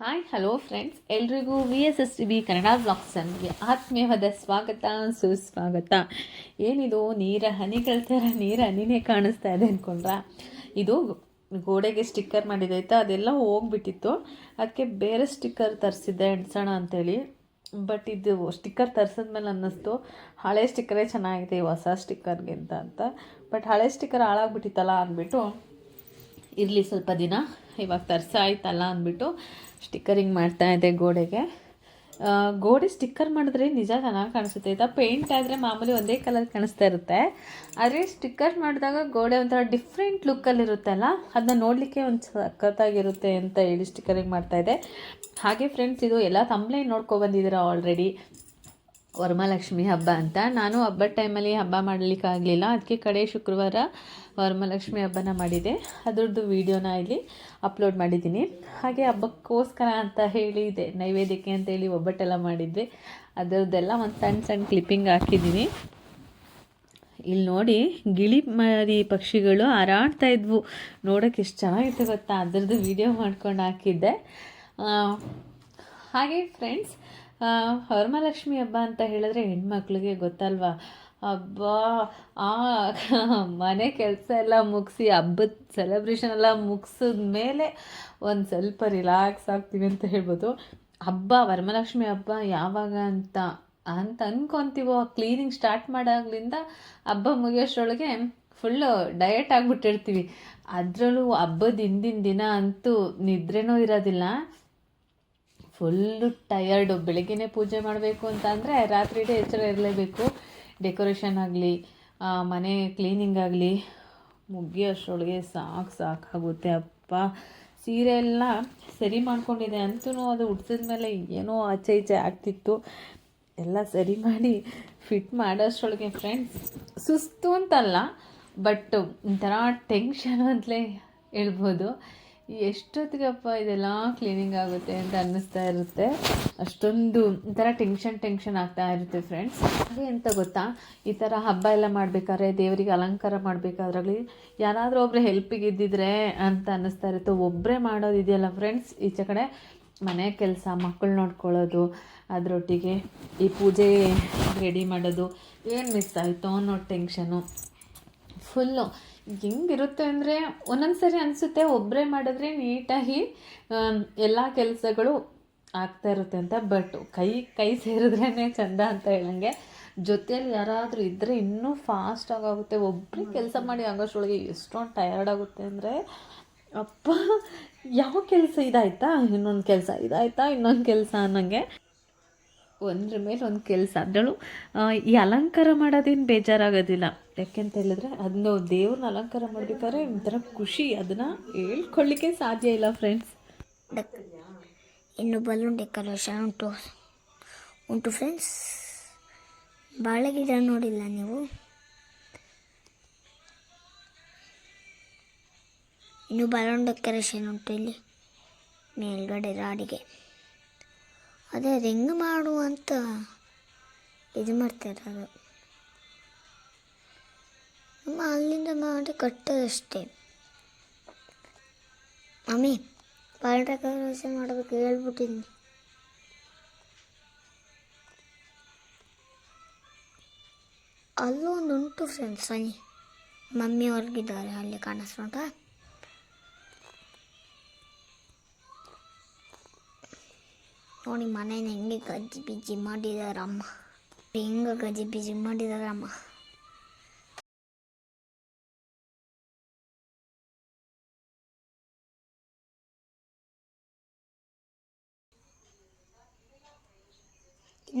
Hi hello friends ಎಲ್ರಿಗೂ V S S T B Kannada blogs ಚಾನಲ್ಗೆ ಆತ್ಮೀಯವಾದ ಸ್ವಾಗತ, ಸುಸ್ವಾಗತ. ಏನಿದು? ನೀರ ಹನಿಗಳ ಥರ ನೀರ ಹನಿನೇ ಕಾಣಿಸ್ತಾ ಇದೆ ಅಂದ್ಕೊಂಡ್ರ ಇದು ಗೋಡೆಗೆ ಸ್ಟಿಕ್ಕರ್ ಮಾಡಿದೈತಾ ಅದೆಲ್ಲ ಹೋಗ್ಬಿಟ್ಟಿತ್ತು. ಅದಕ್ಕೆ ಬೇರೆ ಸ್ಟಿಕ್ಕರ್ ತರಿಸಿದ್ದೆ ಹೆಣ್ಸೋಣ ಅಂತೇಳಿ. ಬಟ್ ಇದು ಸ್ಟಿಕ್ಕರ್ ತರಿಸಿದ್ಮೇಲೆ ಅನ್ನಿಸ್ತು. ಹಳೆ ಸ್ಟಿಕ್ಕರೇ ಚೆನ್ನಾಗಿದೆ ಹೊಸ ಸ್ಟಿಕ್ಕರ್ಗಿಂತ ಅಂತ ಬಟ್ ಹಳೆ ಸ್ಟಿಕ್ಕರ್ ಹಾಳಾಗ್ಬಿಟ್ಟಿತ್ತಲ್ಲ ಅಂದ್ಬಿಟ್ಟು, ಇರಲಿ ಸ್ವಲ್ಪ ದಿನ, ಇವಾಗ ತರ್ಸಾಯ್ತಲ್ಲ ಅಂದ್ಬಿಟ್ಟು ಸ್ಟಿಕ್ಕರಿಂಗ್ ಮಾಡ್ತಾ ಇದ್ದೆ ಗೋಡೆಗೆ. ಗೋಡೆ ಸ್ಟಿಕ್ಕರ್ ಮಾಡಿದ್ರೆ ನಿಜ ಚೆನ್ನಾಗಿ ಕಾಣಿಸುತ್ತೆ. ಇದು ಪೇಂಟ್ ಆದರೆ ಮಾಮೂಲಿ ಒಂದೇ ಕಲರ್ ಕಾಣಿಸ್ತಾ ಇರುತ್ತೆ. ಆದರೆ ಸ್ಟಿಕ್ಕರ್ ಮಾಡಿದಾಗ ಗೋಡೆ ಒಂಥರ ಡಿಫ್ರೆಂಟ್ ಲುಕ್ಕಲ್ಲಿರುತ್ತಲ್ಲ ಅದನ್ನ ನೋಡಲಿಕ್ಕೆ ಒಂದು ಸಖತ್ತಾಗಿರುತ್ತೆ ಅಂತ ಹೇಳಿ ಸ್ಟಿಕ್ಕರಿಂಗ್ ಮಾಡ್ತಾ ಇದ್ದೆ ಹಾಗೆ ಫ್ರೆಂಡ್ಸ್ ಇದು ಎಲ್ಲ ತಂಬ್ಲೇ ನೋಡ್ಕೊಬಂದಿದ್ದೀರಾ ಆಲ್ರೆಡಿ ವರಮಹಾಲಕ್ಷ್ಮಿ ಹಬ್ಬ ಅಂತ. ನಾನು ಹಬ್ಬದ ಟೈಮಲ್ಲಿ ಹಬ್ಬ ಮಾಡಲಿಕ್ಕಾಗಲಿಲ್ಲ ಅದಕ್ಕೆ ಕಡೆ ಶುಕ್ರವಾರ ವರಮಹಾಲಕ್ಷ್ಮಿ ಹಬ್ಬನ ಮಾಡಿದೆ. ಅದರದ್ದು ವೀಡಿಯೋನ ಇಲ್ಲಿ ಅಪ್ಲೋಡ್ ಮಾಡಿದ್ದೀನಿ. ಹಾಗೆ ಹಬ್ಬಕ್ಕೋಸ್ಕರ ಅಂತ ಹೇಳಿ ಇದೆ. ನೈವೇದ್ಯಕ್ಕೆ ಅಂತೇಳಿ ಒಬ್ಬಟ್ಟೆಲ್ಲ ಮಾಡಿದ್ದೆ ಅದರದ್ದೆಲ್ಲ ಒಂದು ಸಣ್ಣ ಸಣ್ಣ ಕ್ಲಿಪ್ಪಿಂಗ್ ಹಾಕಿದ್ದೀನಿ ಇಲ್ಲಿ ನೋಡಿ, ಗಿಳಿ ಮರಿ ಪಕ್ಷಿಗಳು ಹಾರಾಡ್ತಾ ಇದ್ವು. ನೋಡೋಕೆ ಎಷ್ಟು ಚೆನ್ನಾಗಿತ್ತು ಗೊತ್ತಾ? ಅದರದ್ದು ವಿಡಿಯೋ ಮಾಡ್ಕೊಂಡು ಹಾಕಿದ್ದೆ. ಹಾಗೆ ಫ್ರೆಂಡ್ಸ್ ವರಮಹಾಲಕ್ಷ್ಮಿ ಹಬ್ಬ ಅಂತ ಹೇಳಿದ್ರೆ ಹೆಣ್ಮಕ್ಳಿಗೆ ಗೊತ್ತಲ್ವಾ? ಹಬ್ಬ ಆ ಮನೆ ಕೆಲಸ ಎಲ್ಲ ಮುಗಿಸಿ, ಹಬ್ಬದ ಸೆಲೆಬ್ರೇಷನ್ ಎಲ್ಲ ಮುಗಿಸಿದ ಮೇಲೆ ಒಂದು ಸ್ವಲ್ಪ ರಿಲ್ಯಾಕ್ಸ್ ಆಗ್ತೀವಿ ಅಂತ ಹೇಳ್ಬೋದು. ಹಬ್ಬ, ವರಮಹಾಲಕ್ಷ್ಮಿ ಹಬ್ಬ ಯಾವಾಗ ಅಂತ ಅಂತ ಅನ್ಕೊಂತೀವೋ ಕ್ಲೀನಿಂಗ್ ಸ್ಟಾರ್ಟ್ ಮಾಡಾಗ್ಲಿಂದ ಹಬ್ಬ ಮುಗಿಯೋಷ್ಟರೊಳಗೆ ಫುಲ್ಲು ಡಯಟ್ ಆಗಿಬಿಟ್ಟಿರ್ತೀವಿ. ಅದರಲ್ಲೂ ಹಬ್ಬದ ಹಿಂದಿನ ದಿನ ಅಂತೂ ನಿದ್ರೆನೂ ಇರೋದಿಲ್ಲ. ಫುಲ್ಲು ಟಯರ್ಡು ಬೆಳಗ್ಗೆನೇ ಪೂಜೆ ಮಾಡಬೇಕು ಅಂತ ಅಂದರೆ ರಾತ್ರಿ ಇಡೀ ಎಚ್ಚರ ಇರಲೇಬೇಕು. ಡೆಕೋರೇಷನ್ ಆಗಲಿ ಮನೆ ಕ್ಲೀನಿಂಗ್ ಆಗಲಿ ಮುಗಿಯೋಷ್ರೊಳಗೆ ಸಾಕು ಸಾಕಾಗುತ್ತೆ. ಅಪ್ಪ, ಸೀರೆ ಎಲ್ಲ ಸರಿ ಮಾಡ್ಕೊಂಡಿದೆ ಅಂತೂ ಅದು ಉಡ್ಸಿದ ಮೇಲೆ ಏನೋ ಆಚೆ ಈಚೆ ಆಗ್ತಿತ್ತು. ಎಲ್ಲ ಸರಿ ಮಾಡಿ ಫಿಟ್ ಮಾಡೋಷ್ಟರೊಳಗೆ ಫ್ರೆಂಡ್ಸ್ ಸುಸ್ತು ಅಂತಲ್ಲ ಬಟ್ ಒಂಥರ ಟೆನ್ಷನ್ ಅಂತಲೇ ಹೇಳ್ಬೋದು. ಎಷ್ಟೊತ್ತಿಗಪ್ಪ ಇದೆಲ್ಲ ಕ್ಲೀನಿಂಗ್ ಆಗುತ್ತೆ ಅಂತ ಅನ್ನಿಸ್ತಾ ಇರುತ್ತೆ. ಅಷ್ಟೊಂದು ಒಂಥರ ಟೆನ್ಷನ್ ಟೆನ್ಷನ್ ಆಗ್ತಾ ಇರುತ್ತೆ ಫ್ರೆಂಡ್ಸ್ ಹಾಗೆ ಎಂತ ಗೊತ್ತಾ? ಈ ಥರ ಹಬ್ಬ ಎಲ್ಲ ಮಾಡಬೇಕಾದ್ರೆ, ದೇವರಿಗೆ ಅಲಂಕಾರ ಮಾಡಬೇಕಾದ್ರಾಗಲಿ ಯಾರಾದರೂ ಒಬ್ಬರು ಹೆಲ್ಪಿಗೆ ಇದ್ದಿದ್ರೆ ಅಂತ ಅನ್ನಿಸ್ತಾ ಇರುತ್ತೆ. ಒಬ್ಬರೇ ಮಾಡೋದಿದೆಯಲ್ಲ ಫ್ರೆಂಡ್ಸ್ ಈಚೆ ಕಡೆ ಮನೆ ಕೆಲಸ ಮಕ್ಕಳು ನೋಡ್ಕೊಳ್ಳೋದು, ಅದರೊಟ್ಟಿಗೆ ಈ ಪೂಜೆ ರೆಡಿ ಮಾಡೋದು. ಏನು ಮಿಸ್ ಆಯಿತು ಅನ್ನೋ ಟೆನ್ಷನು ಫುಲ್ಲು. ಹೆಂಗಿರುತ್ತೆ ಅಂದರೆ ಒಂದೊಂದು ಸರಿ ಅನಿಸುತ್ತೆ ಒಬ್ಬರೇ ಮಾಡಿದ್ರೆ ನೀಟಾಗಿ ಎಲ್ಲ ಕೆಲಸಗಳು ಆಗ್ತಾ ಇರುತ್ತೆ ಅಂತ. ಬಟ್ ಕೈ ಕೈ ಸೇರಿದ್ರೇ ಚಂದ ಅಂತ ಹೇಳಂಗೆ. ಜೊತೆಯಲ್ಲಿ ಯಾರಾದರೂ ಇದ್ದರೆ ಇನ್ನೂ ಫಾಸ್ಟ್ ಆಗುತ್ತೆ ಒಬ್ಬರೇ ಕೆಲಸ ಮಾಡಿ ಆಗೋಷ್ಟೊಳಗೆ ಎಷ್ಟೊಂದು ಟಯರ್ಡ್ ಆಗುತ್ತೆ ಅಂದರೆ, ಅಪ್ಪ, ಯಾವ ಕೆಲಸ ಇದಾಯ್ತಾ? ಇನ್ನೊಂದು ಕೆಲಸ ಇದಾಯ್ತಾ? ಇನ್ನೊಂದು ಕೆಲಸ ಅನ್ನಂಗೆ. ಒಂದ್ರ ಮೇಲೆ ಒಂದು ಕೆಲಸ. ಅದರಳು ಈ ಅಲಂಕಾರ ಮಾಡೋದೇನು ಬೇಜಾರಾಗೋದಿಲ್ಲ. ಯಾಕೆಂತ ಹೇಳಿದ್ರೆ ಅದನ್ನ ದೇವ್ರನ್ನ ಅಲಂಕಾರ ಮಾಡಬೇಕಾದ್ರೆ ಒಂಥರ ಖುಷಿ. ಅದನ್ನು ಹೇಳ್ಕೊಳ್ಳಿಕ್ಕೆ ಸಾಧ್ಯ ಇಲ್ಲ ಫ್ರೆಂಡ್ಸ್ ಇನ್ನು ಬಲೂನ್ ಡೆಕೋರೇಷನ್ ಉಂಟು. ಉಂಟು ಫ್ರೆಂಡ್ಸ್ ಬಾಳೆ ಗಿಡ ನೋಡಿಲ್ಲ ನೀವು? ಇನ್ನು ಬಲೂನ್ ಡೆಕೋರೇಷನ್ ಉಂಟು ಇಲ್ಲಿ. ಮೇಲ್ಗಡೆ ರಾಡಿಗೆ. ಅದೇ ಹೆಂಗೆ ಮಾಡು ಅಂತ ಇದು ಮಾಡ್ತಾರೆ ಅದು ಅಮ್ಮ ಅಲ್ಲಿಂದ ಮಾಡಿ ಕಟ್ಟೋದಷ್ಟೇ ಮಮ್ಮಿ ಬಾಲ್ ರೋಸೆ ಮಾಡಬೇಕು ಹೇಳ್ಬಿಟ್ಟಿದ್ದೀನಿ ಅಲ್ಲೂ ಒಂದು ಉಂಟು ಫ್ರೆಂಡ್ಸ್ ಅಲ್ಲಿ ಮಮ್ಮಿ ಹೊರಗಿದ್ದಾರೆ ಅಲ್ಲಿ ಕಾಣಿಸ್ಕೊಂಡ ನೋಡಿ, ಮನೇನ ಹೆಂಗೆ ಗಜ್ಜಿ ಬಿಜ್ಜಿ ಮಾಡಿದಾರಮ್ಮ ಹೆಂಗೆ ಗಜ್ಜಿ ಬಿಜ್ಜಿ ಮಾಡಿದಾರಮ್ಮ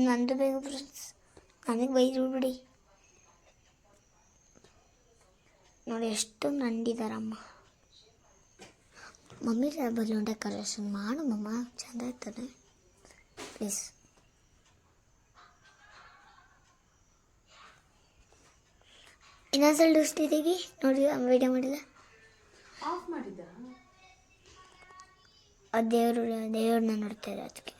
ನಂದು ಬೇಗ ಫ್ರೆಂಡ್ಸ್ ನನಗೆ ಬೈದು ಬಿಡಿ. ನೋಡಿ, ಎಷ್ಟು ನಂದಿದಾರಮ್ಮ ಮಮ್ಮಿ ಬಲೂನ್ ಡೆಕೋರೇಷನ್ ಮಾಡು ಮಮ್ಮ. ಚೆಂದ ಇರ್ತದೆ ಪ್ಲೀಸ್ ಇನ್ನೊಂದ್ಸಲ ಡೂಸ್ತಿದ್ದೀಗಿ ನೋಡಿ ವಿಡಿಯೋ ಮಾಡಿಲ್ಲ. ಆಫ್ ಮಾಡಿದ್ದ? ದೇವರು ದೇವ್ರನ್ನ ನೋಡ್ತಾರೆ ಅದಕ್ಕೆ.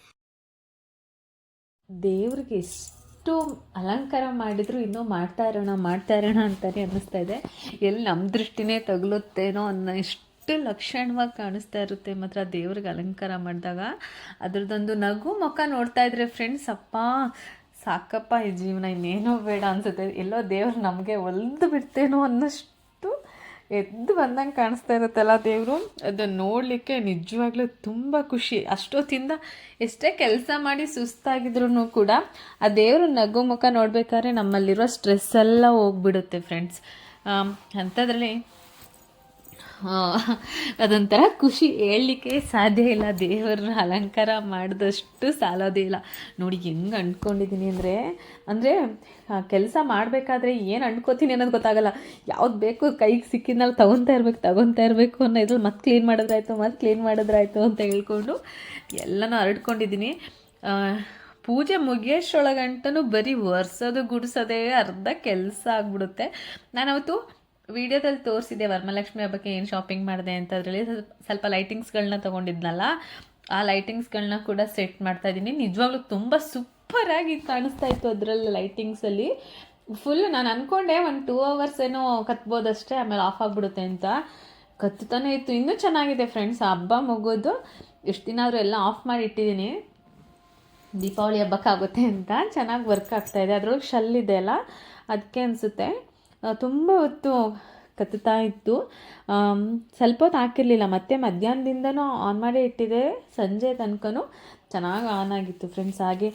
ದೇವ್ರಿಗೆ ಎಷ್ಟು ಅಲಂಕಾರ ಮಾಡಿದ್ರು ಇನ್ನೂ ಮಾಡ್ತಾ ಇರೋಣ ಮಾಡ್ತಾ ಇರೋಣ ಅಂತಾನೆ ಅನ್ನಿಸ್ತಾ ಇದೆ. ಎಲ್ಲಿ ನಮ್ಮ ದೃಷ್ಟಿನೇ ತಗಲುತ್ತೇನೋ ಅನ್ನೋ ಇಷ್ಟು ಲಕ್ಷಣವಾಗಿ ಕಾಣಿಸ್ತಾ ಇರುತ್ತೆ ಮಾತ್ರ ದೇವ್ರಿಗೆ ಅಲಂಕಾರ ಮಾಡಿದಾಗ. ಅದ್ರದ್ದೊಂದು ನಗು ಮುಖ ನೋಡ್ತಾ ಇದ್ರೆ ಫ್ರೆಂಡ್ಸ್ ಅಪ್ಪ, ಸಾಕಪ್ಪ ಈ ಜೀವನ, ಇನ್ನೇನೋ ಬೇಡ ಅನ್ಸುತ್ತೆ. ಎಲ್ಲೋ ದೇವ್ರು ನಮಗೆ ಒಲ್ದು ಬಿಡ್ತೇನೋ ಅನ್ನೋಷ್ಟು ಎದ್ದು ಬಂದಂಗೆ ಕಾಣಿಸ್ತಾ ಇರುತ್ತಲ್ಲ ದೇವರು. ಅದನ್ನು ನೋಡಲಿಕ್ಕೆ ನಿಜವಾಗ್ಲೂ ತುಂಬ ಖುಷಿ. ಅಷ್ಟೊತ್ತಿಂದ ಎಷ್ಟೇ ಕೆಲಸ ಮಾಡಿ ಸುಸ್ತಾಗಿದ್ರು ಕೂಡ ಆ ದೇವರು ನಗು ಮುಖ ನೋಡಬೇಕಾದ್ರೆ ನಮ್ಮಲ್ಲಿರೋ ಸ್ಟ್ರೆಸ್ ಎಲ್ಲ ಹೋಗ್ಬಿಡುತ್ತೆ ಫ್ರೆಂಡ್ಸ್ ಅಂಥದ್ರಲ್ಲಿ ಅದೊಂಥರ ಖುಷಿ. ಹೇಳಲಿಕ್ಕೆ ಸಾಧ್ಯ ಇಲ್ಲ. ದೇವರ ಅಲಂಕಾರ ಮಾಡಿದಷ್ಟು ಸಾಲೋದೇ ಇಲ್ಲ. ನೋಡಿ, ಹೆಂಗೆ ಅಂದ್ಕೊಂಡಿದ್ದೀನಿ ಅಂದರೆ ಅಂದರೆ ಕೆಲಸ ಮಾಡಬೇಕಾದ್ರೆ ಏನು ಅಂದ್ಕೋತೀನಿ ಅನ್ನೋದು ಗೊತ್ತಾಗಲ್ಲ. ಯಾವ್ದು ಬೇಕು ಕೈಗೆ ಸಿಕ್ಕಿದ್ನಲ್ಲಿ ತೊಗೊತಾ ಇರಬೇಕು ತೊಗೊತಾ ಇರಬೇಕು ಅನ್ನೋ ಇದ್ರಲ್ಲಿ ಮತ್ತೆ ಕ್ಲೀನ್ ಮಾಡಿದ್ರಾಯ್ತು, ಮತ್ತೆ ಕ್ಲೀನ್ ಮಾಡಿದ್ರಾಯ್ತು ಅಂತ ಹೇಳ್ಕೊಂಡು ಎಲ್ಲನೂ ಹರಡ್ಕೊಂಡಿದ್ದೀನಿ ಪೂಜೆ ಮುಗಿಯೋಷ್ಟೊಳಗಂಟನೂ ಬರೀ ಒರೆಸೋದು, ಗುಡಿಸೋದೇ ಅರ್ಧ ಕೆಲಸ ಆಗ್ಬಿಡುತ್ತೆ. ನಾನು ಅವತ್ತು ವಿಡಿಯೋದಲ್ಲಿ ತೋರಿಸಿದೆ ವರಮಹಾಲಕ್ಷ್ಮಿ ಹಬ್ಬಕ್ಕೆ ಏನು ಶಾಪಿಂಗ್ ಮಾಡಿದೆ ಅಂತ ಅದರಲ್ಲಿ ಸ್ವಲ್ಪ ಲೈಟಿಂಗ್ಸ್ಗಳನ್ನ ತೊಗೊಂಡಿದ್ನಲ್ಲ, ಆ ಲೈಟಿಂಗ್ಸ್ಗಳನ್ನ ಕೂಡ ಸೆಟ್ ಮಾಡ್ತಾ ಇದ್ದೀನಿ. ನಿಜವಾಗ್ಲೂ ತುಂಬ ಸೂಪರಾಗಿ ಕಾಣಿಸ್ತಾ ಇತ್ತು ಅದರಲ್ಲಿ ಲೈಟಿಂಗ್ಸಲ್ಲಿ ಫುಲ್ ನಾನು ಅಂದ್ಕೊಂಡೆ ಒಂದು ಟೂ ಅವರ್ಸ್ ಏನೋ ಕತ್ಬೋದಷ್ಟೇ, ಆಮೇಲೆ ಆಫ್ ಆಗಿಬಿಡುತ್ತೆ ಅಂತ. ಕತ್ತುತ್ತಾನೆ ಇತ್ತು, ಇನ್ನೂ ಚೆನ್ನಾಗಿದೆ ಫ್ರೆಂಡ್ಸ್ ಹಬ್ಬ ಮುಗೋದು ಎಷ್ಟು ದಿನ ಆದರೂ ಎಲ್ಲ ಆಫ್ ಮಾಡಿ ಇಟ್ಟಿದ್ದೀನಿ ದೀಪಾವಳಿ ಹಬ್ಬಕ್ಕಾಗುತ್ತೆ ಅಂತ. ಚೆನ್ನಾಗಿ ವರ್ಕ್ ಆಗ್ತಾ ಇದೆ. ಅದ್ರೊಳಗೆ ಶಲ್ ಇದೆ ಅಲ್ಲ, ಅದಕ್ಕೆ ಅನಿಸುತ್ತೆ. ತುಂಬ ಹೊತ್ತು ಕತ್ತುತ್ತಾ ಇತ್ತು. ಸ್ವಲ್ಪ ಹೊತ್ತು ಹಾಕಿರಲಿಲ್ಲ. ಮತ್ತೆ ಮಧ್ಯಾಹ್ನದಿಂದನೂ ಆನ್ ಮಾಡಿ ಇಟ್ಟಿದೆ. ಸಂಜೆ ತನಕನೂ ಚೆನ್ನಾಗಿ ಆನ್ ಆಗಿತ್ತು ಫ್ರೆಂಡ್ಸ್ ಹಾಗೆ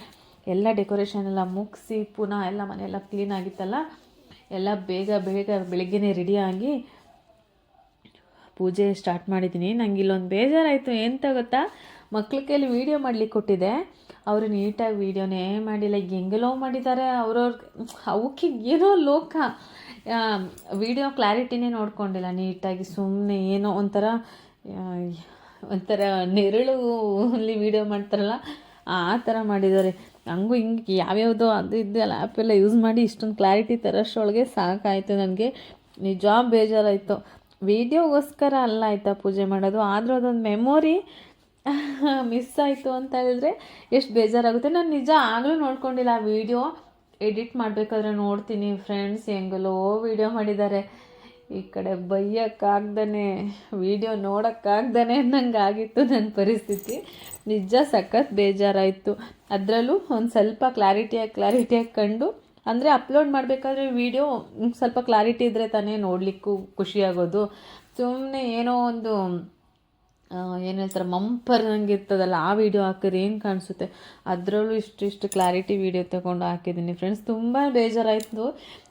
ಎಲ್ಲ ಡೆಕೋರೇಷನ್ ಎಲ್ಲ ಮುಗಿಸಿ ಪುನಃ ಎಲ್ಲ ಮನೆಯೆಲ್ಲ ಕ್ಲೀನ್ ಆಗಿತ್ತಲ್ಲ. ಎಲ್ಲ ಬೇಗ ಬೇಗ ಬೆಳಿಗ್ಗೆನೇ ರೆಡಿಯಾಗಿ ಪೂಜೆ ಸ್ಟಾರ್ಟ್ ಮಾಡಿದ್ದೀನಿ. ನಂಗೆ ಇಲ್ಲೊಂದು ಬೇಜಾರಾಯಿತು. ಎಂತ ಗೊತ್ತಾ? ಮಕ್ಳ ಕೈಲಿ ವೀಡಿಯೋ ಮಾಡಲಿಕ್ಕೆ ಕೊಟ್ಟಿದೆ. ಅವರು ನೀಟಾಗಿ ವೀಡಿಯೋನೇ ಮಾಡಿಲ್ಲ. ಹೆಂಗೆಲ್ಲೋ ಮಾಡಿದ್ದಾರೆ. ಅವ್ರವ್ರ ಅವಕ್ಕೆ ಏನೋ ಲೋಕ. ವೀಡಿಯೋ ಕ್ಲಾರಿಟಿನೇ ನೋಡ್ಕೊಂಡಿಲ್ಲ. ನೀಟಾಗಿ ಸುಮ್ಮನೆ ಏನೋ ಒಂಥರ ಒಂಥರ ನೆರಳು ಅಲ್ಲಿ ವೀಡಿಯೋ ಮಾಡ್ತಾರಲ್ಲ, ಆ ಥರ ಮಾಡಿದ್ದಾರೆ. ಹಂಗೂ ಹಿಂಗೆ ಯಾವ್ಯಾವುದೋ ಅದು ಇದು ಎಲ್ಲ ಆ್ಯಪ್ ಎಲ್ಲ ಯೂಸ್ ಮಾಡಿ ಇಷ್ಟೊಂದು ಕ್ಲಾರಿಟಿ ತರೋಷ್ಟೊಳಗೆ ಸಾಕಾಯಿತು ನನಗೆ. ನಿಜ ಬೇಜಾರಾಯಿತು. ವೀಡಿಯೋಗೋಸ್ಕರ ಅಲ್ಲ ಆಯಿತಾ ಪೂಜೆ ಮಾಡೋದು. ಆದರೂ ಅದೊಂದು ಮೆಮೊರಿ ಮಿಸ್ ಆಯಿತು ಅಂತ ಹೇಳಿದ್ರೆ ಎಷ್ಟು ಬೇಜಾರಾಗುತ್ತೆ. ನಾನು ನಿಜ ಆಗಲೂ ನೋಡ್ಕೊಂಡಿಲ್ಲ ಆ ವೀಡಿಯೋ ಎಡಿಟ್ ಮಾಡಬೇಕಾದ್ರೆ ನೋಡ್ತೀನಿ ಫ್ರೆಂಡ್ಸ್ ಹೆಂಗಲ್ಲೋ ವೀಡಿಯೋ ಮಾಡಿದ್ದಾರೆ. ಈ ಕಡೆ ಬೈಯೋಕ್ಕಾಗ್ದೇ ವೀಡಿಯೋ ನೋಡೋಕ್ಕಾಗ್ದೇ ನಂಗೆ ಆಗಿತ್ತು ನನ್ನ ಪರಿಸ್ಥಿತಿ. ನಿಜ ಸಖತ್ ಬೇಜಾರಾಯಿತು. ಅದರಲ್ಲೂ ಒಂದು ಸ್ವಲ್ಪ ಕ್ಲಾರಿಟಿಯಾಗಿ ಕ್ಲಾರಿಟಿಯಾಗಿ ಕಂಡು, ಅಂದರೆ ಅಪ್ಲೋಡ್ ಮಾಡಬೇಕಾದ್ರೆ ವೀಡಿಯೋ ಸ್ವಲ್ಪ ಕ್ಲಾರಿಟಿ ಇದ್ದರೆ ತಾನೇ ನೋಡಲಿಕ್ಕೂ ಖುಷಿಯಾಗೋದು ಸುಮ್ಮನೆ ಏನೋ ಒಂದು ಏನು ಹೇಳ್ತಾರೆ, ಮಂಪರ್ ಹಂಗೆ ಇರ್ತದಲ್ಲ, ಆ ವಿಡಿಯೋ ಹಾಕಿದ್ರೆ ಏನು ಕಾಣಿಸುತ್ತೆ? ಅದರಲ್ಲೂ ಇಷ್ಟು ಇಷ್ಟು ಕ್ಲಾರಿಟಿ ವಿಡಿಯೋ ತಗೊಂಡು ಹಾಕಿದ್ದೀನಿ. ಫ್ರೆಂಡ್ಸ್ ತುಂಬ ಬೇಜಾರಾಯಿತು.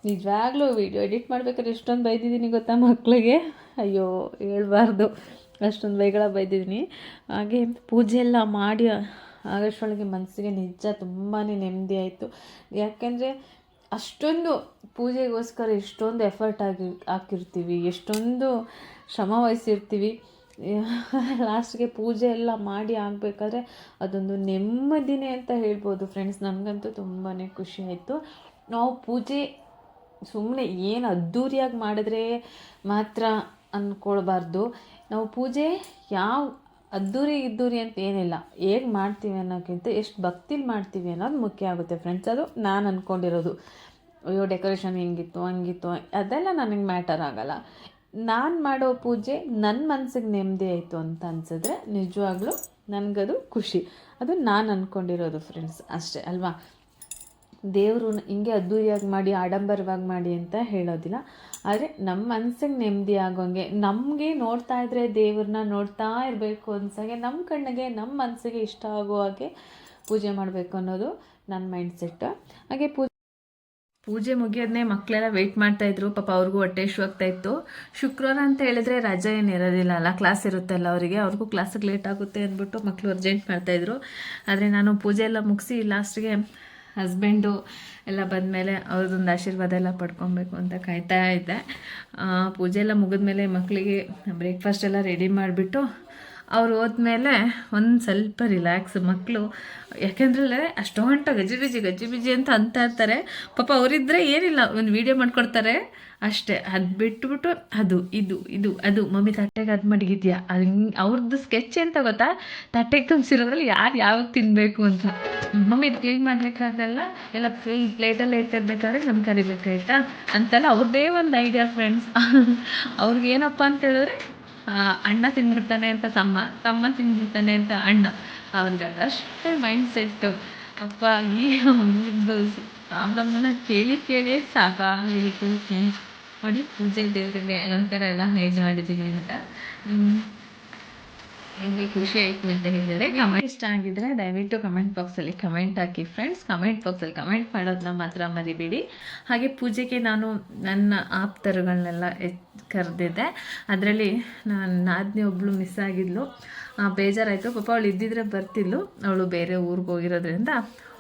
ನಿಜವಾಗ್ಲೂ ವಿಡಿಯೋ ಎಡಿಟ್ ಮಾಡ್ಬೇಕಾದ್ರೆ ಎಷ್ಟೊಂದು ಬೈದಿದ್ದೀನಿ ಗೊತ್ತಾ ಮಕ್ಕಳಿಗೆ ಅಯ್ಯೋ, ಹೇಳ್ಬಾರ್ದು. ಅಷ್ಟೊಂದು ಬೈಗಳ ಬೈದಿದ್ದೀನಿ. ಹಾಗೆ ಪೂಜೆ ಎಲ್ಲ ಮಾಡಿ ಆಗಷ್ಟೊಳಗೆ ಮನಸ್ಸಿಗೆ ನಿಜ ತುಂಬಾ ನೆಮ್ಮದಿ ಆಯಿತು. ಯಾಕೆಂದರೆ ಅಷ್ಟೊಂದು ಪೂಜೆಗೋಸ್ಕರ ಎಷ್ಟೊಂದು ಎಫರ್ಟ್ ಆಗಿ, ಹಾಕಿರ್ತೀವಿ, ಎಷ್ಟೊಂದು ಶ್ರಮ ವಹಿಸಿರ್ತೀವಿ. ಲಾಸ್ಟ್ಗೆ ಪೂಜೆ ಎಲ್ಲ ಮಾಡಿ ಆಗಬೇಕಾದ್ರೆ ಅದೊಂದು ನೆಮ್ಮದಿನೇ ಅಂತ ಹೇಳ್ಬೋದು ಫ್ರೆಂಡ್ಸ್ ನನಗಂತೂ ತುಂಬಾ ಖುಷಿ ಆಯಿತು. ನಾವು ಪೂಜೆ ಸುಮ್ಮನೆ ಏನು ಅದ್ಧೂರಿಯಾಗಿ ಮಾಡಿದ್ರೆ ಮಾತ್ರ ಅಂದ್ಕೊಳ್ಬಾರ್ದು ನಾವು ಪೂಜೆ ಯಾವ ಅದ್ದೂರಿ ಇದ್ದೂರಿ ಅಂತ ಏನಿಲ್ಲ. ಹೇಗೆ ಮಾಡ್ತೀವಿ ಅನ್ನೋಕ್ಕಿಂತ ಎಷ್ಟು ಭಕ್ತಿಲಿ ಮಾಡ್ತೀವಿ ಅನ್ನೋದು ಮುಖ್ಯ ಆಗುತ್ತೆ ಫ್ರೆಂಡ್ಸ್ ಅದು ನಾನು ಅಂದ್ಕೊಂಡಿರೋದು ಅಯ್ಯೋ ಡೆಕೋರೇಷನ್ ಹಿಂಗಿತ್ತು, ಹಂಗಿತ್ತು, ಅದೆಲ್ಲ ನನಗೆ ಮ್ಯಾಟರ್ ಆಗಲ್ಲ. ನಾನು ಮಾಡೋ ಪೂಜೆ ನನ್ನ ಮನಸ್ಸಿಗೆ ನೆಮ್ಮದಿ ಆಯಿತು ಅಂತ ಅನ್ಸಿದ್ರೆ ನಿಜವಾಗ್ಲೂ ನನಗದು ಖುಷಿ. ಅದು ನಾನು ಅಂದ್ಕೊಂಡಿರೋದು ಫ್ರೆಂಡ್ಸ್ ಅಷ್ಟೇ, ಅಲ್ವಾ? ದೇವರು ಹಿಂಗೆ ಅದ್ದೂರಿಯಾಗಿ ಮಾಡಿ, ಆಡಂಬರವಾಗಿ ಮಾಡಿ ಅಂತ ಹೇಳೋದಿಲ್ಲ. ಆದರೆ ನಮ್ಮ ಮನಸ್ಸಿಗೆ ನೆಮ್ಮದಿ ಆಗೋಂಗೆ, ನಮಗೆ ನೋಡ್ತಾ ಇದ್ರೆ ದೇವ್ರನ್ನ ನೋಡ್ತಾ ಇರಬೇಕು ಅನ್ಸಾಗೆ ನಮ್ಮ ಕಣ್ಣಿಗೆ ನಮ್ಮ ಮನಸ್ಸಿಗೆ ಇಷ್ಟ ಆಗೋ ಹಾಗೆ ಪೂಜೆ ಮಾಡಬೇಕು ಅನ್ನೋದು ನನ್ನ ಮೈಂಡ್ ಸೆಟ್ ಹಾಗೆ ಪೂಜೆ ಪೂಜೆ ಮುಗಿಯೋದನ್ನೇ ಮಕ್ಕಳೆಲ್ಲ ವೆಯ್ಟ್ ಮಾಡ್ತಾ ಇದ್ರು. ಪಾಪ ಅವ್ರಿಗೂ ಹೊಟ್ಟೆ ಆಗ್ತಾ ಇತ್ತು. ಶುಕ್ರವಾರ ಅಂತ ಹೇಳಿದ್ರೆ ರಜೆ ಏನು ಇರೋದಿಲ್ಲ ಅಲ್ಲ. ಕ್ಲಾಸ್ ಇರುತ್ತಲ್ಲ ಅವರಿಗೆ. ಅವ್ರಿಗೂ ಕ್ಲಾಸಿಗೆ ಲೇಟ್ ಆಗುತ್ತೆ ಅಂದ್ಬಿಟ್ಟು ಮಕ್ಕಳು ಅರ್ಜೆಂಟ್ ಮಾಡ್ತಾ ಇದ್ರು. ಆದರೆ ನಾನು ಪೂಜೆ ಎಲ್ಲ ಮುಗಿಸಿ ಲಾಸ್ಟ್ಗೆ ಹಸ್ಬೆಂಡು ಎಲ್ಲ ಬಂದಮೇಲೆ ಅವ್ರದ್ದೊಂದು ಆಶೀರ್ವಾದ ಎಲ್ಲ ಪಡ್ಕೊಬೇಕು ಅಂತ ಕಾಯ್ತಾ ಇದ್ದೆ. ಪೂಜೆ ಎಲ್ಲ ಮುಗಿದ್ಮೇಲೆ ಮಕ್ಕಳಿಗೆ ಬ್ರೇಕ್ಫಾಸ್ಟ್ ಎಲ್ಲ ರೆಡಿ ಮಾಡಿಬಿಟ್ಟು ಅವ್ರು ಹೋದ್ಮೇಲೆ ಒಂದು ಸ್ವಲ್ಪ ರಿಲ್ಯಾಕ್ಸ್ ಮಕ್ಕಳು ಯಾಕೆಂದ್ರೆ ಅಷ್ಟೊಂಟ ಗಜಿ ಬಿಜಿ ಗಜಿ ಬಿಜಿ ಅಂತ ಅಂತ ಇರ್ತಾರೆ. ಪಾಪ ಅವರಿದ್ದರೆ ಏನಿಲ್ಲ, ಒಂದು ವೀಡಿಯೋ ಮಾಡ್ಕೊಡ್ತಾರೆ. ಅಷ್ಟೇ, ಅದು ಬಿಟ್ಬಿಟ್ಟು ಅದು, ಇದು ಇದು, ಅದು. ಮಮ್ಮಿ, ತಟ್ಟೆಗೆ ಅದು ಮಡಗಿದ್ಯಾ? ಅದು ಹಿಂಗೆ ಅವ್ರದ್ದು ಸ್ಕೆಚ್ ಅಂತ ಗೊತ್ತಾ? ತಟ್ಟೆಗೆ ತುಂಬಿಸಿರೋದ್ರಲ್ಲಿ ಯಾರು ಯಾವಾಗ ತಿನ್ನಬೇಕು ಅಂತ. ಮಮ್ಮಿ ಇದು ಕ್ಲೀನ್ ಮಾಡಬೇಕಾಗಲ್ಲ ಎಲ್ಲ ಪ್ಲೇಟಲ್ಲಿ ಇಟ್ಟಿರ್ಬೇಕಾದ್ರೆ ನಮ್ಗೆ ಕರಿಬೇಕಾಯ್ತಾ? ಅಂತೆಲ್ಲ ಅವ್ರದ್ದೇ ಒಂದು ಐಡಿಯಾ ಫ್ರೆಂಡ್ಸ್ ಅವ್ರಿಗೆ ಏನಪ್ಪ ಅಂತ ಹೇಳಿದ್ರೆ ಅಣ್ಣ ತಿಂದ್ಬಿಡ್ತಾನೆ ಅಂತ ತಮ್ಮ ತಮ್ಮ ತಿಂದ್ಬಿಡ್ತಾನೆ ಅಂತ ಅಣ್ಣ. ಅವ್ನಿಗೆ ಅಷ್ಟೇ ಮೈಂಡ್ ಸೆಟ್ಟು ಅಪ್ಪ, ಈ ಪ್ರಾಬ್ಲಮ್ನ ಕೇಳಿ ಕೇಳಿ ಸಾಕು ಮಾಡಿ ಪೂಜೆ ದೇವರಿಗೆ ಅಲಂಕಾರ ಎಲ್ಲ ಹೇಗೆ ಮಾಡಿದ್ದೀನಿ ಅಂತ. ನಿಮಗೆ ಖುಷಿ ಆಯಿತು ಅಂತ ಹೇಳಿದರೆ ಕಮೆಂಟ್ ಇಷ್ಟ ಆಗಿದ್ರೆ ದಯವಿಟ್ಟು ಕಮೆಂಟ್ ಬಾಕ್ಸಲ್ಲಿ ಕಮೆಂಟ್ ಹಾಕಿ ಫ್ರೆಂಡ್ಸ್ ಕಮೆಂಟ್ ಬಾಕ್ಸಲ್ಲಿ ಕಮೆಂಟ್ ಮಾಡೋದನ್ನ ಮಾತ್ರ ಮರಿಬೇಡಿ. ಹಾಗೆ ಪೂಜೆಗೆ ನಾನು ನನ್ನ ಆಪ್ತರುಗಳನ್ನೆಲ್ಲ ಕರೆದಿದ್ದೆ ಅದರಲ್ಲಿ ನಾನು ನಾದಿನಿ ಒಬ್ಬಳು ಮಿಸ್ ಆಗಿದ್ಲು. ಬೇಜಾರಾಯಿತು. ಪಾಪ ಅವಳು ಇದ್ದಿದ್ರೆ ಬರ್ತಿದ್ಲು. ಅವಳು ಬೇರೆ ಊರಿಗೆ ಹೋಗಿರೋದ್ರಿಂದ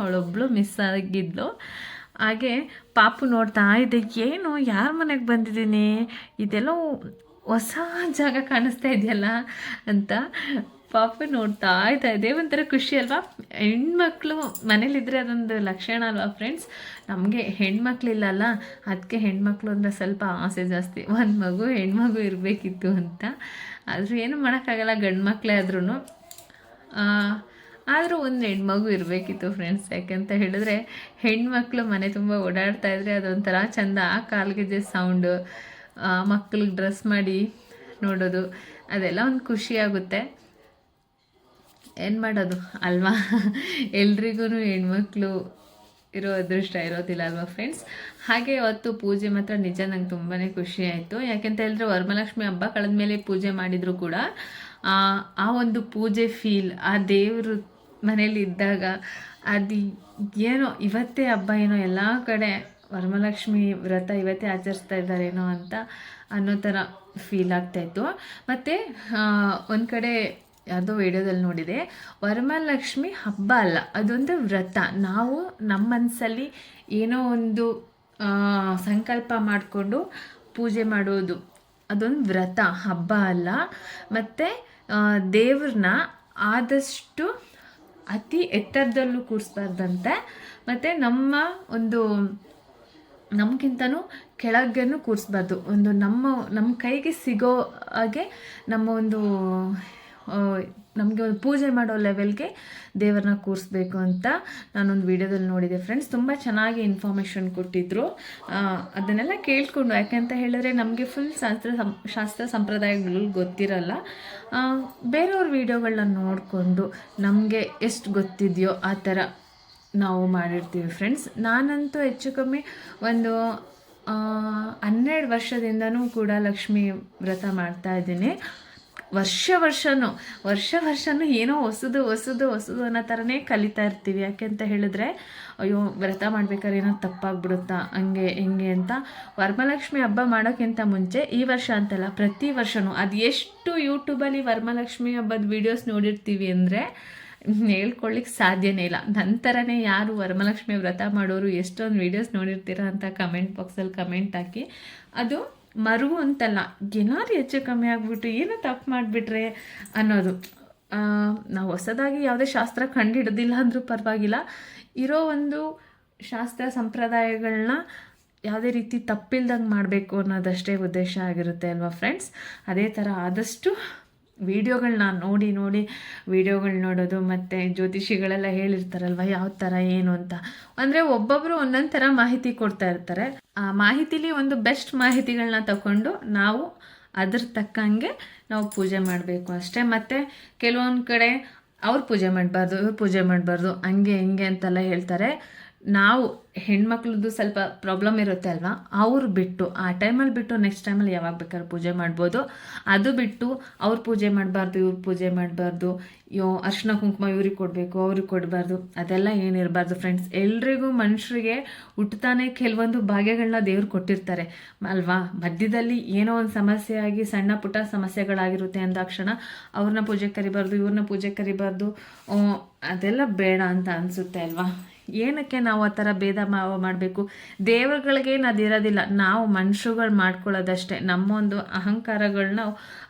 ಅವಳೊಬ್ಬಳು ಮಿಸ್ ಆಗಿದ್ಲು. ಹಾಗೆ ಪಾಪು ನೋಡ್ತಾ ಇದೆ. ಏನು? ಯಾರ ಮನೆಗೆ ಬಂದಿದ್ದೀನಿ? ಇದೆಲ್ಲ ಹೊಸ ಜಾಗ ಕಾಣಿಸ್ತಾ ಇದೆಯಲ್ಲ? ಅಂತ ಪಾಪ ನೋಡ್ತಾ ಇದ್ದ. ಇದೇ ಒಂಥರ ಖುಷಿ ಅಲ್ವಾ? ಹೆಣ್ಮಕ್ಳು ಮನೇಲಿದ್ರೆ ಅದೊಂದು ಲಕ್ಷಣ ಅಲ್ವಾ ಫ್ರೆಂಡ್ಸ್ ನಮಗೆ ಹೆಣ್ಮಕ್ಳಿಲ್ಲಲ್ಲ ಅದಕ್ಕೆ ಹೆಣ್ಮಕ್ಳು ಅಂದರೆ ಸ್ವಲ್ಪ ಆಸೆ ಜಾಸ್ತಿ. ಒಂದು ಮಗು, ಹೆಣ್ಮಗು ಇರಬೇಕಿತ್ತು ಅಂತ. ಆದರೂ ಏನು ಮಾಡೋಕ್ಕಾಗಲ್ಲ, ಗಂಡು ಮಕ್ಕಳೇ ಆದ್ರೂ ಆದರೂ ಒಂದು ಹೆಣ್ಮಗು ಇರಬೇಕಿತ್ತು ಫ್ರೆಂಡ್ಸ್ ಯಾಕೆಂತ ಹೇಳಿದ್ರೆ, ಹೆಣ್ಮಕ್ಳು ಮನೆ ತುಂಬ ಓಡಾಡ್ತಾ ಇದ್ರೆ ಅದೊಂಥರ ಚೆಂದ. ಆ ಕಾಲ್ಗೆಜ್ಜೆ ಸೌಂಡು ಮಕ್ಳಿಗೆ ಡ್ರೆಸ್ ಮಾಡಿ ನೋಡೋದು, ಅದೆಲ್ಲ ಒಂದು ಖುಷಿ ಆಗುತ್ತೆ. ಏನು ಮಾಡೋದು? ಅಲ್ವಾ? ಎಲ್ರಿಗೂ ಹೆಣ್ಮಕ್ಳು ಇರೋ ಅದೃಷ್ಟ ಇರೋದಿಲ್ಲ ಅಲ್ವಾ ಫ್ರೆಂಡ್ಸ್ ಹಾಗೆ ಇವತ್ತು ಪೂಜೆ ಮಾತ್ರ ನಿಜ ನಂಗೆ ತುಂಬಾ ಖುಷಿ ಆಯಿತು. ಯಾಕೆಂತ ಹೇಳಿದ್ರೆ ವರಮಲಕ್ಷ್ಮಿ ಹಬ್ಬ ಕಳೆದ ಮೇಲೆ ಪೂಜೆ ಮಾಡಿದರೂ ಕೂಡ, ಆ ಒಂದು ಪೂಜೆ ಫೀಲ್ ಆ ದೇವರು ಮನೇಲಿ ಇದ್ದಾಗ ಅದು ಏನೋ, ಇವತ್ತೇ ಹಬ್ಬ ಏನೋ, ಎಲ್ಲ ಕಡೆ ವರಮಲಕ್ಷ್ಮಿ ವ್ರತ ಇವತ್ತೇ ಆಚರಿಸ್ತಾ ಇದ್ದಾರೇನೋ ಅಂತ ಅನ್ನೋ ಥರ ಫೀಲ್ ಆಗ್ತಾಯಿತ್ತು ಮತ್ತು ಒಂದು ಕಡೆ ಯಾವುದೋ ವಿಡಿಯೋದಲ್ಲಿ ನೋಡಿದೆ. ವರಮಹಾಲಕ್ಷ್ಮಿ ಹಬ್ಬ ಅಲ್ಲ, ಅದೊಂದು ವ್ರತ. ನಾವು ನಮ್ಮ ಮನಸ್ಸಲ್ಲಿ ಏನೋ ಒಂದು ಸಂಕಲ್ಪ ಮಾಡಿಕೊಂಡು ಪೂಜೆ ಮಾಡೋದು ಅದೊಂದು ವ್ರತ, ಹಬ್ಬ ಅಲ್ಲ. ಮತ್ತು ದೇವ್ರನ್ನ ಆದಷ್ಟು ಅತಿ ಎತ್ತರದಲ್ಲೂ ಕೂರಿಸ್ಬಾರ್ದಂತೆ. ಮತ್ತು ನಮ್ಮ ಒಂದು, ನಮಗಿಂತನೂ ಕೆಳಗೇನು ಕೂರಿಸ್ಬಾರ್ದು. ಒಂದು ನಮ್ಮ ನಮ್ಮ ಕೈಗೆ ಸಿಗೋ ಹಾಗೆ ನಮ್ಮ ಒಂದು ನಮಗೆ ಒಂದು ಪೂಜೆ ಮಾಡೋ ಲೆವೆಲ್ಗೆ ದೇವರನ್ನ ಕೂರಿಸ್ಬೇಕು ಅಂತ ನಾನೊಂದು ವಿಡಿಯೋದಲ್ಲಿ ನೋಡಿದೆ ಫ್ರೆಂಡ್ಸ್ ತುಂಬ ಚೆನ್ನಾಗಿ ಇನ್ಫಾರ್ಮೇಷನ್ ಕೊಟ್ಟಿದ್ದರು ಅದನ್ನೆಲ್ಲ ಕೇಳಿಕೊಂಡು, ಯಾಕೆಂತ ಹೇಳಿದ್ರೆ ನಮಗೆ ಫುಲ್ ಶಾಸ್ತ್ರ ಸಂ, ಶಾಸ್ತ್ರ ಸಂಪ್ರದಾಯಗಳು ಗೊತ್ತಿರಲ್ಲ. ಬೇರೆಯವ್ರ ವಿಡಿಯೋಗಳನ್ನ ನೋಡಿಕೊಂಡು ನಮಗೆ ಎಷ್ಟು ಗೊತ್ತಿದೆಯೋ ಆ ಥರ ನಾವು ಮಾಡಿರ್ತೀವಿ ಫ್ರೆಂಡ್ಸ್ ನಾನಂತೂ ಹೆಚ್ಚು ಕಮ್ಮಿ ಒಂದು ಹನ್ನೆರಡು ವರ್ಷದಿಂದನೂ ಕೂಡ ಲಕ್ಷ್ಮಿ ವ್ರತ ಮಾಡ್ತಾ ಇದ್ದೀನಿ. ವರ್ಷ ವರ್ಷನೂ ವರ್ಷ ವರ್ಷನೂ ಏನೋ ಹೊಸದು ಹೊಸದು ಹೊಸದು ಅನ್ನೋ ಥರನೇ ಕಲಿತಾ ಇರ್ತೀವಿ. ಯಾಕೆ ಅಂತ ಹೇಳಿದ್ರೆ, ಅಯ್ಯೋ, ವ್ರತ ಮಾಡ್ಬೇಕಾದ್ರೆ ಏನೋ ತಪ್ಪಾಗ್ಬಿಡುತ್ತಾ, ಹಂಗೆ, ಹಿಂಗೆ ಅಂತ. ವರಮಹಾಲಕ್ಷ್ಮಿ ಹಬ್ಬ ಮಾಡೋಕ್ಕಿಂತ ಮುಂಚೆ ಈ ವರ್ಷ ಅಂತಲ್ಲ, ಪ್ರತಿ ವರ್ಷವೂ ಅದು ಎಷ್ಟು ಯೂಟ್ಯೂಬಲ್ಲಿ ವರಮಲಕ್ಷ್ಮಿ ಹಬ್ಬದ ವೀಡಿಯೋಸ್ ನೋಡಿರ್ತೀವಿ ಅಂದರೆ ಹೇಳ್ಕೊಳ್ಳಿಕ್ಕೆ ಸಾಧ್ಯನೇ ಇಲ್ಲ. ನಂತರನೇ ಯಾರು ವರಮಲಕ್ಷ್ಮಿ ವ್ರತ ಮಾಡೋರು ಎಷ್ಟೊಂದು ವೀಡಿಯೋಸ್ ನೋಡಿರ್ತೀರ ಅಂತ ಕಮೆಂಟ್ ಬಾಕ್ಸಲ್ಲಿ ಕಮೆಂಟ್ ಹಾಕಿ. ಅದು ಮರುವು ಅಂತಲ್ಲ, ಏನಾದ್ರು ಹೆಚ್ಚು ಕಮ್ಮಿ ಆಗಿಬಿಟ್ಟು ಏನು ತಪ್ಪು ಮಾಡಿಬಿಟ್ರೆ ಅನ್ನೋದು. ನಾವು ಹೊಸದಾಗಿ ಯಾವುದೇ ಶಾಸ್ತ್ರ ಕಂಡುಹಿಡ್ದಿಲ್ಲ ಅಂದರೂ ಪರವಾಗಿಲ್ಲ. ಇರೋ ಒಂದು ಶಾಸ್ತ್ರ ಸಂಪ್ರದಾಯಗಳನ್ನ ಯಾವುದೇ ರೀತಿ ತಪ್ಪಿಲ್ದಂಗೆ ಮಾಡಬೇಕು ಅನ್ನೋದಷ್ಟೇ ಉದ್ದೇಶ ಆಗಿರುತ್ತೆ ಅಲ್ವಾ ಫ್ರೆಂಡ್ಸ್ ಅದೇ ಥರ ಆದಷ್ಟು ವಿಡಿಯೋಗಳನ್ನ ನೋಡಿ ನೋಡಿ ವೀಡಿಯೋಗಳು ನೋಡೋದು ಮತ್ತು ಜ್ಯೋತಿಷಿಗಳೆಲ್ಲ ಹೇಳಿರ್ತಾರಲ್ವ ಯಾವ ಥರ ಏನು ಅಂತ. ಅಂದರೆ ಒಬ್ಬೊಬ್ಬರು ಒಂದೊಂದು ಥರ ಮಾಹಿತಿ ಕೊಡ್ತಾ ಇರ್ತಾರೆ. ಆ ಮಾಹಿತಿಲಿ ಒಂದು ಬೆಸ್ಟ್ ಮಾಹಿತಿಗಳನ್ನ ತಗೊಂಡು ನಾವು ಅದ್ರ ತಕ್ಕಂಗೆ ನಾವು ಪೂಜೆ ಮಾಡಬೇಕು ಅಷ್ಟೇ. ಮತ್ತು ಕೆಲವೊಂದು ಕಡೆ ಅವ್ರು ಪೂಜೆ ಮಾಡಬಾರ್ದು, ಇವ್ರು ಪೂಜೆ ಮಾಡಬಾರ್ದು, ಹಂಗೆ ಹಿಂಗೆ ಅಂತೆಲ್ಲ ಹೇಳ್ತಾರೆ. ನಾವು ಹೆಣ್ಮಕ್ಳದ್ದು ಸ್ವಲ್ಪ ಪ್ರಾಬ್ಲಮ್ ಇರುತ್ತೆ ಅಲ್ವಾ? ಅವ್ರು ಬಿಟ್ಟು, ಆ ಟೈಮಲ್ಲಿ ಬಿಟ್ಟು ನೆಕ್ಸ್ಟ್ ಟೈಮಲ್ಲಿ ಯಾವಾಗ ಬೇಕಾದ್ರೂ ಪೂಜೆ ಮಾಡ್ಬೋದು. ಅದು ಬಿಟ್ಟು ಅವ್ರು ಪೂಜೆ ಮಾಡಬಾರ್ದು, ಇವ್ರು ಪೂಜೆ ಮಾಡಬಾರ್ದು, ಯೋ ಅರ್ಶಿನ ಕುಂಕುಮ ಇವ್ರಿಗೆ ಕೊಡಬೇಕು, ಅವ್ರಿಗೆ ಕೊಡಬಾರ್ದು, ಅದೆಲ್ಲ ಏನಿರಬಾರ್ದು ಫ್ರೆಂಡ್ಸ್ ಎಲ್ರಿಗೂ ಮನುಷ್ಯರಿಗೆ ಹುಟ್ಟುತ್ತಾನೆ ಕೆಲವೊಂದು ಭಾಗ್ಯಗಳನ್ನ ದೇವ್ರು ಕೊಟ್ಟಿರ್ತಾರೆ. ಅಲ್ವಾ? ಮಧ್ಯದಲ್ಲಿ ಏನೋ ಒಂದು ಸಮಸ್ಯೆ ಆಗಿ ಸಣ್ಣ ಪುಟ್ಟ ಸಮಸ್ಯೆಗಳಾಗಿರುತ್ತೆ ಅಂದಾಕ್ಷಣ ಅವ್ರನ್ನ ಪೂಜೆ ಕರಿಬಾರ್ದು, ಇವ್ರನ್ನ ಪೂಜೆ ಕರಿಬಾರ್ದು ಅದೆಲ್ಲ ಬೇಡ ಅಂತ ಅನಿಸುತ್ತೆ ಅಲ್ವಾ? ಏನಕ್ಕೆ ನಾವು ಆ ಥರ ಭೇದ ಭಾವ ಮಾಡಬೇಕು? ದೇವರುಗಳಿಗೇನು ಅದಿರೋದಿಲ್ಲ ನಾವು ಮನುಷ್ಯರುಗಳು ಮಾಡ್ಕೊಳ್ಳೋದಷ್ಟೇ. ನಮ್ಮೊಂದು ಅಹಂಕಾರಗಳನ್ನ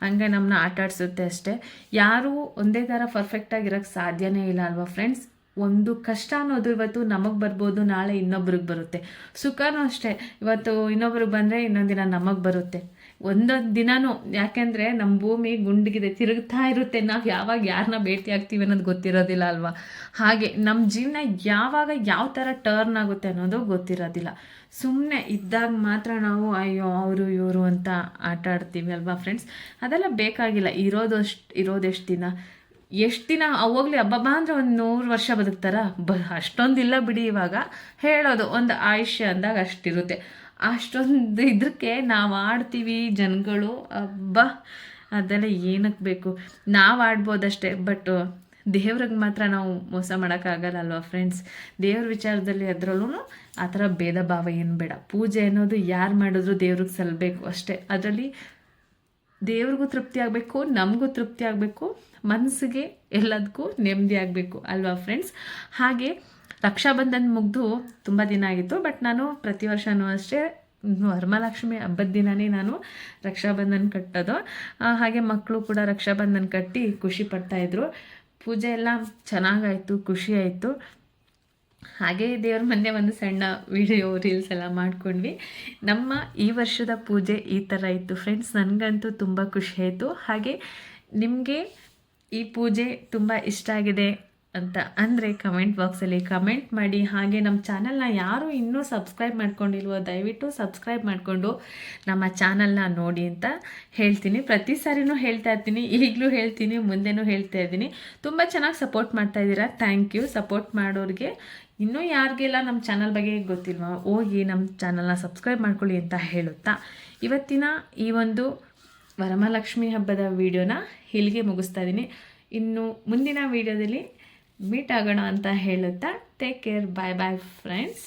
ಹಂಗೆ ನಮ್ಮನ್ನ ಆಟಾಡಿಸುತ್ತೆ ಅಷ್ಟೇ. ಯಾರೂ ಒಂದೇ ಥರ ಪರ್ಫೆಕ್ಟಾಗಿರೋಕ್ಕೆ ಸಾಧ್ಯನೇ ಇಲ್ಲ ಅಲ್ವಾ ಫ್ರೆಂಡ್ಸ್ ಒಂದು ಕಷ್ಟ ಅನ್ನೋದು ಇವತ್ತು ನಮಗೆ ಬರ್ಬೋದು, ನಾಳೆ ಇನ್ನೊಬ್ರಿಗೆ ಬರುತ್ತೆ. ಸುಖನೂ ಅಷ್ಟೇ. ಇವತ್ತು ಇನ್ನೊಬ್ರಿಗೆ ಬಂದರೆ ಇನ್ನೊಂದಿನ ನಮಗೆ ಬರುತ್ತೆ. ಒಂದೊಂದು ದಿನಾನು, ಯಾಕೆಂದರೆ ನಮ್ಮ ಭೂಮಿ ಗುಂಡಿಗಿದೆ, ತಿರುಗ್ತಾ ಇರುತ್ತೆ. ನಾವು ಯಾವಾಗ ಯಾರನ್ನ ಭೇಟಿ ಆಗ್ತೀವಿ ಅನ್ನೋದು ಗೊತ್ತಿರೋದಿಲ್ಲ ಅಲ್ವಾ? ಹಾಗೆ ನಮ್ಮ ಜೀವನ ಯಾವಾಗ ಯಾವ ಥರ ಟರ್ನ್ ಆಗುತ್ತೆ ಅನ್ನೋದು ಗೊತ್ತಿರೋದಿಲ್ಲ. ಸುಮ್ಮನೆ ಇದ್ದಾಗ ಮಾತ್ರ ನಾವು, ಅಯ್ಯೋ, ಅವರು, ಇವರು ಅಂತ ಆಟ ಆಡ್ತೀವಿ ಅಲ್ವಾ ಫ್ರೆಂಡ್ಸ್ ಅದೆಲ್ಲ ಬೇಕಾಗಿಲ್ಲ. ಇರೋದು ಅಷ್ಟು ಇರೋದೆಷ್ಟು ದಿನ? ಎಷ್ಟು ದಿನ? ಹೋಗ್ಲಿ ಹಬ್ಬಬ್ಬ ಅಂದರೆ ಒಂದು ನೂರು ವರ್ಷ ಬದುಕ್ತಾರ? ಬ, ಅಷ್ಟೊಂದಿಲ್ಲ ಬಿಡಿ ಇವಾಗ. ಹೇಳೋದು, ಒಂದು ಆಯುಷ್ಯ ಅಂದಾಗ ಅಷ್ಟಿರುತ್ತೆ. ಅಷ್ಟೊಂದು ಇದಕ್ಕೆ ನಾವು ಆಡ್ತೀವಿ ಜನಗಳು. ಹಬ್ಬ ಅದೆಲ್ಲ ಏನಕ್ಕೆ ಬೇಕು? ನಾವು ಆಡ್ಬೋದಷ್ಟೇ ಬಟ್ ದೇವ್ರಿಗೆ ಮಾತ್ರ ನಾವು ಮೋಸ ಮಾಡೋಕ್ಕಾಗಲ್ಲ ಅಲ್ವಾ ಫ್ರೆಂಡ್ಸ್ ದೇವ್ರ ವಿಚಾರದಲ್ಲಿ ಅದರಲ್ಲೂ ಆ ಥರ ಭೇದ ಭಾವ ಏನು ಬೇಡ. ಪೂಜೆ ಅನ್ನೋದು ಯಾರು ಮಾಡಿದ್ರು ದೇವ್ರಿಗೆ ಸಲ್ಲಬೇಕು ಅಷ್ಟೇ. ಅದರಲ್ಲಿ ದೇವ್ರಿಗೂ ತೃಪ್ತಿ ಆಗಬೇಕು, ನಮಗೂ ತೃಪ್ತಿ ಆಗಬೇಕು ಮನಸ್ಸಿಗೆ ಎಲ್ಲದಕ್ಕೂ ನೆಮ್ಮದಿ ಆಗಬೇಕು ಅಲ್ವಾ ಫ್ರೆಂಡ್ಸ್ ಹಾಗೆ ರಕ್ಷಾಬಂಧನ ಮುಗಿದು ತುಂಬ ದಿನ ಆಗಿತ್ತು ಬಟ್ ನಾನು ಪ್ರತಿ ವರ್ಷವೂ ಅಷ್ಟೇ ವರಮಹಾಲಕ್ಷ್ಮಿ ಹಬ್ಬದ ದಿನವೇ ನಾನು ರಕ್ಷಾಬಂಧನ ಕಟ್ಟೋದು. ಆ, ಹಾಗೆ ಮಕ್ಕಳು ಕೂಡ ರಕ್ಷಾಬಂಧನ ಕಟ್ಟಿ ಖುಷಿ ಪಡ್ತಾಯಿದ್ರು ಪೂಜೆ ಎಲ್ಲ ಚೆನ್ನಾಗಾಯಿತು ಖುಷಿ ಆಯಿತು. ಹಾಗೆ ದೇವ್ರ ಮುಂದೆ ಒಂದು ಸಣ್ಣ ವಿಡಿಯೋ ರೀಲ್ಸ್ ಎಲ್ಲ ಮಾಡ್ಕೊಂಡ್ವಿ. ನಮ್ಮ ಈ ವರ್ಷದ ಪೂಜೆ ಈ ಥರ ಇತ್ತು. ಫ್ರೆಂಡ್ಸ್ ನನಗಂತೂ ತುಂಬ ಆಯಿತು. ಹಾಗೆ ನಿಮಗೆ ಈ ಪೂಜೆ ತುಂಬ ಇಷ್ಟ ಆಗಿದೆ? ಅಂತ ಅಂದರೆ ಕಮೆಂಟ್ ಬಾಕ್ಸಲ್ಲಿ ಕಮೆಂಟ್ ಮಾಡಿ. ಹಾಗೆ ನಮ್ಮ ಚಾನಲ್ನ ಯಾರು ಇನ್ನೂ ಸಬ್ಸ್ಕ್ರೈಬ್ ಮಾಡ್ಕೊಂಡಿಲ್ವೋ ದಯವಿಟ್ಟು ಸಬ್ಸ್ಕ್ರೈಬ್ ಮಾಡಿಕೊಂಡು ನಮ್ಮ ಚಾನಲ್ನ ನೋಡಿ ಅಂತ ಹೇಳ್ತೀನಿ. ಪ್ರತಿ ಸಾರಿನೂ ಹೇಳ್ತಾ ಇರ್ತೀನಿ. ಈಗಲೂ ಹೇಳ್ತೀನಿ, ಮುಂದೆನೂ ಹೇಳ್ತಾ ಇದ್ದೀನಿ. ತುಂಬ ಚೆನ್ನಾಗಿ ಸಪೋರ್ಟ್ ಮಾಡ್ತಾ ಇದ್ದೀರಾ? ಥ್ಯಾಂಕ್ ಯು ಸಪೋರ್ಟ್ ಮಾಡೋರಿಗೆ ಇನ್ನೂ ಯಾರಿಗೆಲ್ಲ ನಮ್ಮ ಚಾನಲ್ ಬಗ್ಗೆ ಗೊತ್ತಿಲ್ವೋ ಹೋಗಿ ನಮ್ಮ ಚಾನಲ್ನ ಸಬ್ಸ್ಕ್ರೈಬ್ ಮಾಡ್ಕೊಳ್ಳಿ ಅಂತ ಹೇಳುತ್ತಾ. ಇವತ್ತಿನ ಈ ಒಂದು ವರಮಹಾಲಕ್ಷ್ಮಿ ಹಬ್ಬದ ವಿಡಿಯೋನ ಇಲ್ಲಿಗೆ ಮುಗಿಸ್ತಾ ಇದ್ದೀನಿ. ಇನ್ನು ಮುಂದಿನ ವಿಡಿಯೋದಲ್ಲಿ ಮೀಟ್ ಆಗೋಣ ಅಂತ ಹೇಳುತ್ತಾ take care bye bye friends